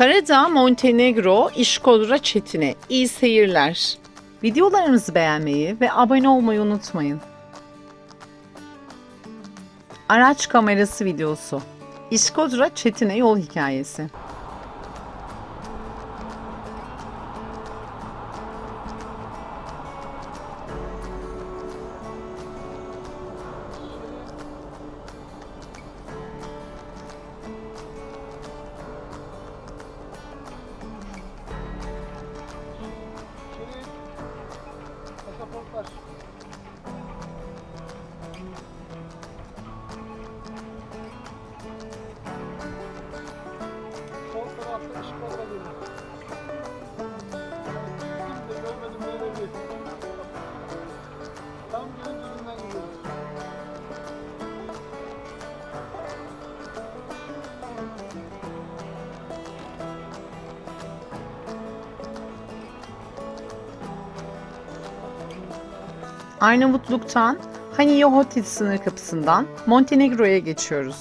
Karadağ, Montenegro, İşkodra, Çetine. İyi seyirler. Videolarımızı beğenmeyi ve abone olmayı unutmayın. Araç kamerası videosu. İşkodra, Çetine yol hikayesi. Arnavutluk'tan Haniye Hotel sınır kapısından Montenegro'ya geçiyoruz.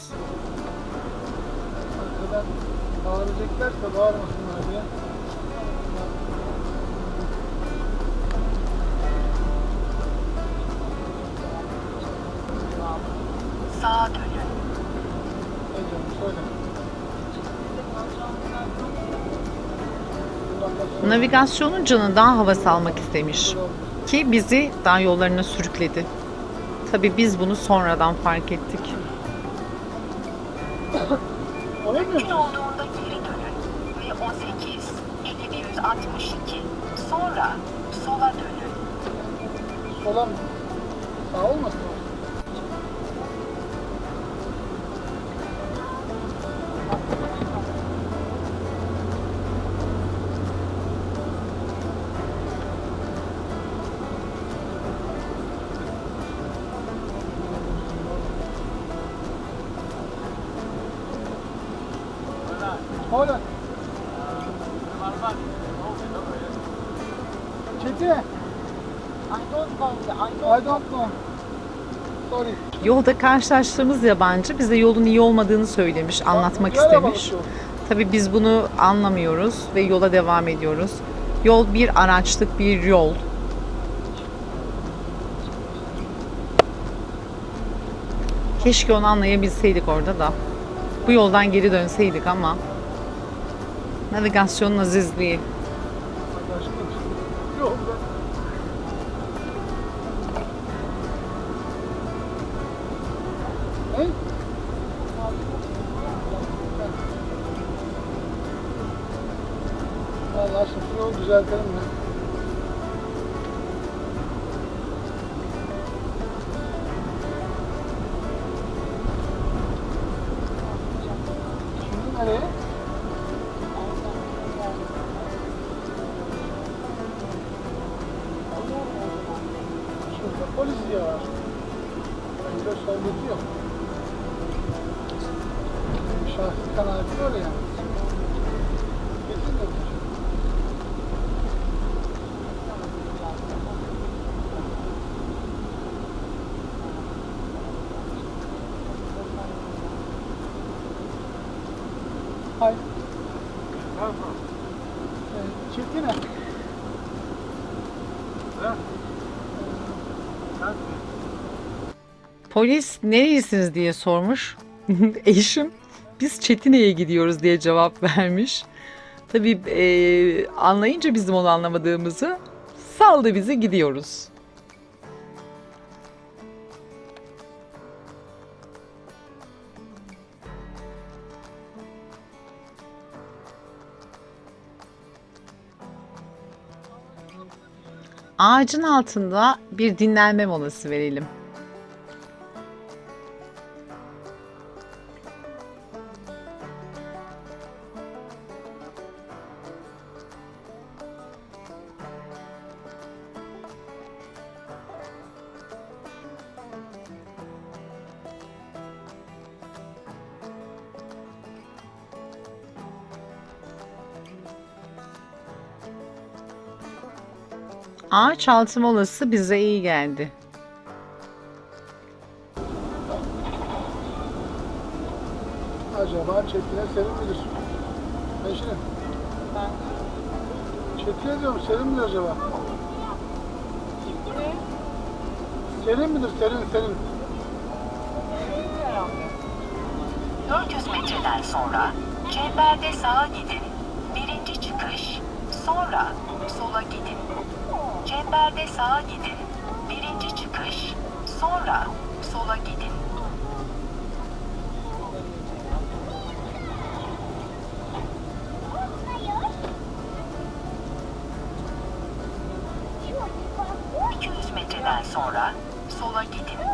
Bağıracaklarsa bağırmasınlar diye. Navigasyonun canından hava salmak istemiş ki bizi dağ yollarına sürükledi. Tabi biz bunu sonradan fark ettik. Mümkün olduğunda geri dönün. Ve 18, 5162. Sonra sola dönün. Sola mı? Sağ olmasın Hola. Çeti. I don't know. I don't know. Sorry. Yolda karşılaştığımız yabancı bize yolun iyi olmadığını söylemiş, anlatmak istemiş. Tabi biz bunu anlamıyoruz ve yola devam ediyoruz. Yol bir araçlık bir yol. Keşke onu anlayabilseydik orada da. Bu yoldan geri dönseydik ama. Navigasyonun azizliği. Allah aşkına yolu düzeltelim mi? Şimdi nereye? Ee. Polis nerelisiniz diye sormuş. Eşim biz Çetine'ye gidiyoruz diye cevap vermiş. Tabii e, anlayınca bizim onu anlamadığımızı saldı bizi gidiyoruz. Ağacın altında bir dinlenme molası verelim. Ağaç altı molası bize iyi geldi. Acaba çektiğine sevinir. Eşin. Çetin diyorum, senin midir acaba? Senin midir, senin, senin? 400 metreden sonra çemberde sağa gidin. Birinci çıkış. Sonra sola gidin. Çemberde sağa gidin. Birinci çıkış. Sonra sola gidin. ...200 metreden sonra sola gidin.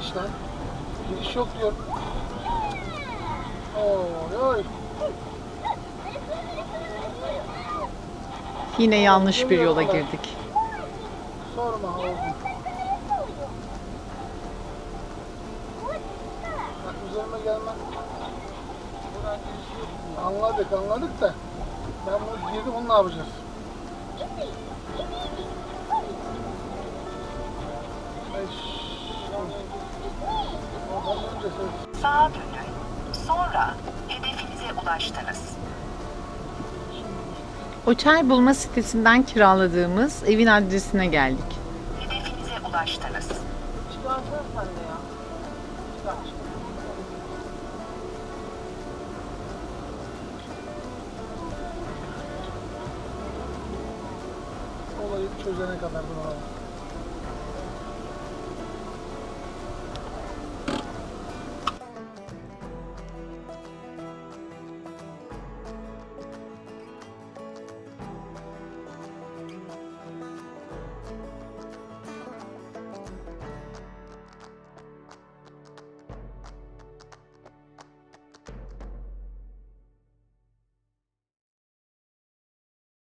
Burası giriş yok diyor. Oy oy. Yine yanlış bir yola girdik. Sorma oğlum. Bak üzerime gelme. Anladık anladık da. Ben bunu girdim onu ne yapacağız? Sağa dönün. Sonra hedefinize ulaştınız. Otel bulma sitesinden kiraladığımız evin adresine geldik. Hedefinize ulaştınız. Çıkarsana sen de ya. Çıkar. Olayı çözene kadar bunu alalım.